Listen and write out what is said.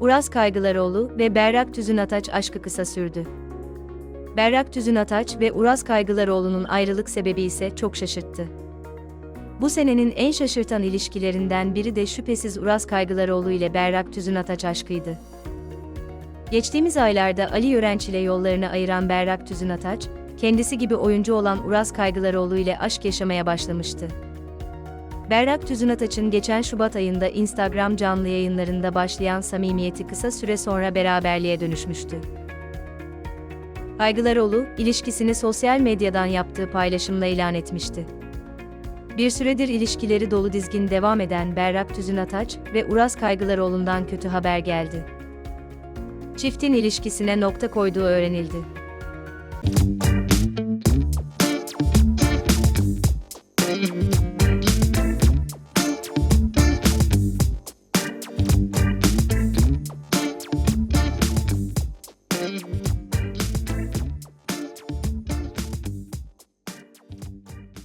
Uras Kaygılaroğlu ve Berrak Tüzün Ataç aşkı kısa sürdü. Berrak Tüzün Ataç ve Uras Kaygılaroğlu'nun ayrılık sebebi ise çok şaşırttı. Bu senenin en şaşırtan ilişkilerinden biri de şüphesiz Uras Kaygılaroğlu ile Berrak Tüzün Ataç aşkıydı. Geçtiğimiz aylarda Ali Yörenç ile yollarını ayıran Berrak Tüzün Ataç, kendisi gibi oyuncu olan Uras Kaygılaroğlu ile aşk yaşamaya başlamıştı. Berrak Tüzün Ataç'ın geçen Şubat ayında Instagram canlı yayınlarında başlayan samimiyeti kısa süre sonra beraberliğe dönüşmüştü. Kaygılaroğlu, ilişkisini sosyal medyadan yaptığı paylaşımla ilan etmişti. Bir süredir ilişkileri dolu dizgin devam eden Berrak Tüzün Ataç ve Uras Kaygılaroğlu'ndan kötü haber geldi. Çiftin ilişkisine nokta koyduğu öğrenildi.